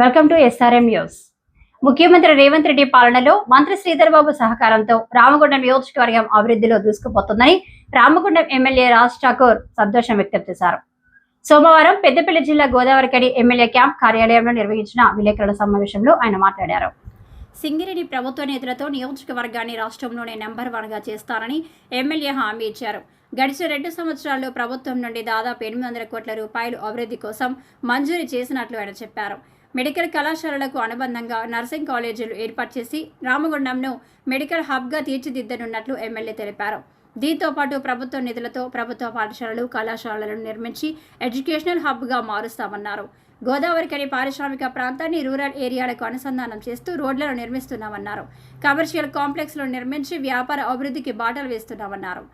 Welcome to SRM news ముఖ్యమంత్రి రేవంత్ రెడ్డి పాలనలో మంత్రి శ్రీధర్ బాబు సహకారంతో రామగుండం నియోజకవర్గం అభివృద్ధిలో దూసుకుపోతుందని రామగుండం ఎమ్మెల్యే రాజ్ ఠాకూర్ సంతోషం వ్యక్తం చేశారు. సోమవారం పెద్దపల్లి జిల్లా గోదావరికడి ఎమ్మెల్యే క్యాంప్ కార్యాలయంలో నిర్వహించిన విలేకరుల సమావేశంలో ఆయన మాట్లాడారు. సింగిరెడ్డి ప్రభుత్వ నేతలతో నియోజకవర్గాన్ని రాష్ట్రంలోనే నెంబర్ వన్గా చేస్తారని ఎమ్మెల్యే హామీ ఇచ్చారు. గడిచిన రెండు సంవత్సరాల్లో ప్రభుత్వం నుండి దాదాపు ఎనిమిది వందల కోట్ల రూపాయలు అభివృద్ధి కోసం మంజూరు చేసినట్లు ఆయన చెప్పారు. మెడికల్ కళాశాలలకు అనుబంధంగా నర్సింగ్ కాలేజీలు ఏర్పాటు చేసి రామగుండంను మెడికల్ హబ్గా తీర్చిదిద్దనున్నట్లు ఎమ్మెల్యే తెలిపారు. దీంతో పాటు ప్రభుత్వ నిధులతో ప్రభుత్వ పాఠశాలలు కళాశాలలను నిర్మించి ఎడ్యుకేషనల్ హబ్గా మారుస్తామన్నారు. గోదావరి కని పారిశ్రామిక ప్రాంతాన్ని రూరల్ ఏరియాలకు అనుసంధానం చేస్తూ రోడ్లను నిర్మిస్తున్నామన్నారు. కమర్షియల్ కాంప్లెక్స్లు నిర్మించి వ్యాపార అభివృద్ధికి బాటలు వేస్తున్నామన్నారు.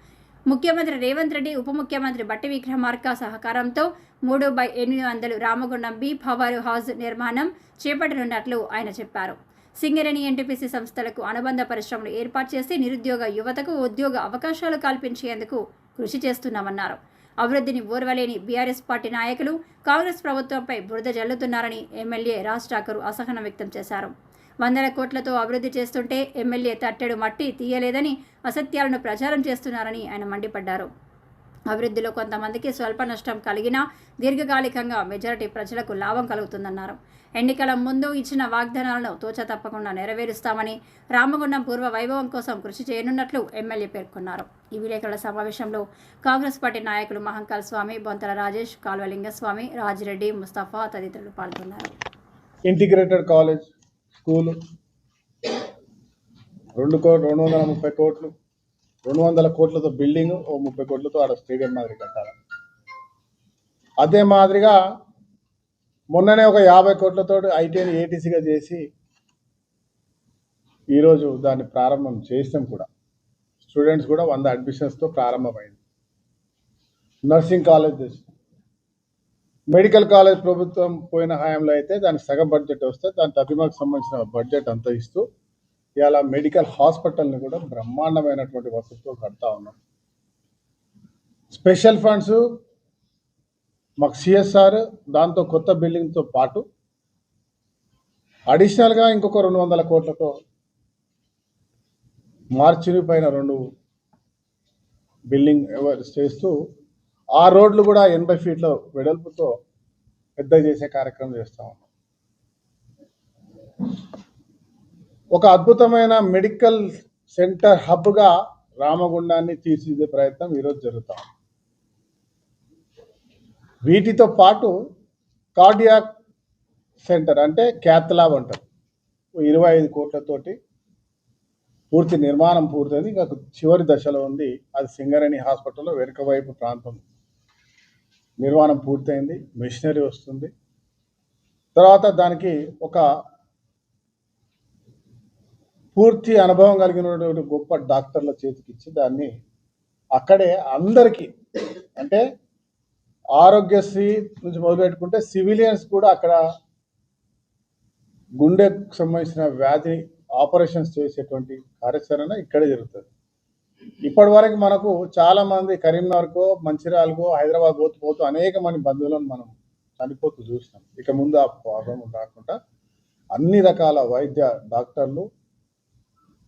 ముఖ్యమంత్రి రేవంత్ రెడ్డి ఉప ముఖ్యమంత్రి బట్టి విక్రమార్క సహకారంతో మూడు బై ఎనిమిది వందలు రామగుండం బి భవారు హౌస్ నిర్మాణం చేపట్టనున్నట్లు ఆయన చెప్పారు. సింగరేణి ఎన్టీపీసీ సంస్థలకు అనుబంధ పరిశ్రమలు ఏర్పాటు చేసి నిరుద్యోగ యువతకు ఉద్యోగ అవకాశాలు కల్పించేందుకు కృషి చేస్తున్నామన్నారు. అభివృద్ధిని ఓర్వలేని బీఆర్ఎస్ పార్టీ నాయకులు కాంగ్రెస్ ప్రభుత్వంపై బురద జల్లుతున్నారని ఎమ్మెల్యే రాజ్ ఠాకూర్ అసహనం వ్యక్తం చేశారు. వందల కోట్లతో అభివృద్ధి చేస్తుంటే ఎమ్మెల్యే తట్టెడు మట్టి తీయలేదని అసత్యాలను ప్రచారం చేస్తున్నారని ఆయన మండిపడ్డారు. అభివృద్ధిలో కొంతమందికి స్వల్ప నష్టం కలిగినా దీర్ఘకాలికంగా మెజారిటీ ప్రజలకు లాభం కలుగుతుందన్నారు. ఎన్నికల ముందు ఇచ్చిన వాగ్దానాలను తోచ తప్పకుండా నెరవేరుస్తామని రామగుండం పూర్వ వైభవం కోసం కృషి చేయనున్నట్లు ఎమ్మెల్యే పేర్కొన్నారు. ఈ విలేకరుల సమావేశంలో కాంగ్రెస్ పార్టీ నాయకులు మహంకాల్ స్వామి బొంతల రాజేష్ కాల్వలింగస్వామి రాజిరెడ్డి ముస్తఫా తదితరులు పాల్గొన్నారు. Integrated college. స్కూలు. రెండు కో రెండు వందల ముప్పై కోట్లు. రెండు వందల కోట్లతో బిల్డింగ్ ఓ ముప్పై కోట్లతో ఆడ స్టేడియం మాదిరి కట్టాలి. అదే మాదిరిగా మొన్ననే ఒక యాభై కోట్లతో ఐటీని ఏటీసీగా చేసి ఈరోజు దాన్ని ప్రారంభం చేసినాం కూడా. స్టూడెంట్స్ కూడా వంద అడ్మిషన్స్తో ప్రారంభమైంది. నర్సింగ్ కాలేజ్ చేసినాం మెడికల్ కాలేజ్ ప్రభుత్వం పోయిన హయాంలో అయితే దానికి సగం బడ్జెట్ వస్తే దాని తదిమాకు సంబంధించిన బడ్జెట్ అంతా ఇస్తూ ఇవాళ మెడికల్ హాస్పిటల్ని కూడా బ్రహ్మాండమైనటువంటి వసతితో కడతా ఉన్నాం. స్పెషల్ ఫండ్స్ మాకు సిఎస్ఆర్ దాంతో కొత్త బిల్డింగ్తో పాటు అడిషనల్గా ఇంకొక రెండు వందల కోట్లతో మార్చిని పైన రెండు బిల్డింగ్ చేస్తూ ఆ రోడ్లు కూడా ఎనభై ఫీట్ల వెడల్పుతో పెద్ద చేసే కార్యక్రమం చేస్తా ఉన్నాం. ఒక అద్భుతమైన మెడికల్ సెంటర్ హబ్గా రామగుండాన్ని తీర్చిదిద్దే ప్రయత్నం ఈరోజు జరుగుతాం వీటితో పాటు కార్డియాక్ సెంటర్ అంటే క్యాత్ అంటారు. ఇరవై ఐదు కోట్లతోటి పూర్తి నిర్మాణం పూర్తయింది. ఇంకా చివరి దశలో ఉంది. అది సింగరేణి హాస్పిటల్లో వెనుక వైపు ప్రాంతం. నిర్మాణం పూర్తయింది మిషనరీ వస్తుంది. తర్వాత దానికి ఒక పూర్తి అనుభవం కలిగినటువంటి గొప్ప డాక్టర్ల చేతికిచ్చి దాన్ని అక్కడే అందరికీ అంటే ఆరోగ్యశ్రీ నుంచి మొదలుపెట్టుకుంటే సివిలియన్స్ కూడా అక్కడ గుండెకు సంబంధించిన వ్యాధి ఆపరేషన్స్ చేసేటువంటి కార్యాచరణ ఇక్కడే జరుగుతుంది. ఇప్పటి వరకు మనకు చాలా మంది కరీంనగర్కో మంచిర్యాలకో హైదరాబాద్ పోతూ పోతూ అనేక మంది బంధువులను మనం చనిపోతూ చూసినాం. ఇక ముందు ఆ ప్రాబ్లం కాకుండా అన్ని రకాల వైద్య డాక్టర్లు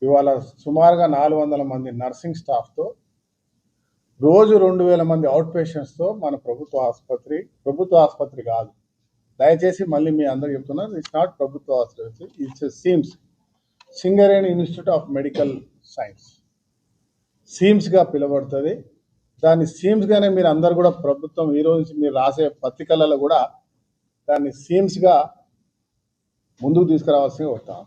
ఇవాళ సుమారుగా నాలుగు వందల మంది నర్సింగ్ స్టాఫ్తో రోజు రెండు వేల మంది అవుట్ పేషెంట్స్తో మన ప్రభుత్వ ఆసుపత్రి ప్రభుత్వ ఆసుపత్రి కాదు. దయచేసి మళ్ళీ మీ అందరు చెప్తున్నారు ఇట్స్ నాట్ ప్రభుత్వ ఆసుపత్రి it's SIMS Singareni institute of medical science సీమ్స్గా పిలువబడుతుంది. దాన్ని సీమ్స్గానే మీరు అందరు కూడా ప్రభుత్వం ఈ రోజు మీరు రాసే పత్రికలలో కూడా దాన్ని సీమ్స్గా ముందుకు తీసుకురావాల్సి వస్తాం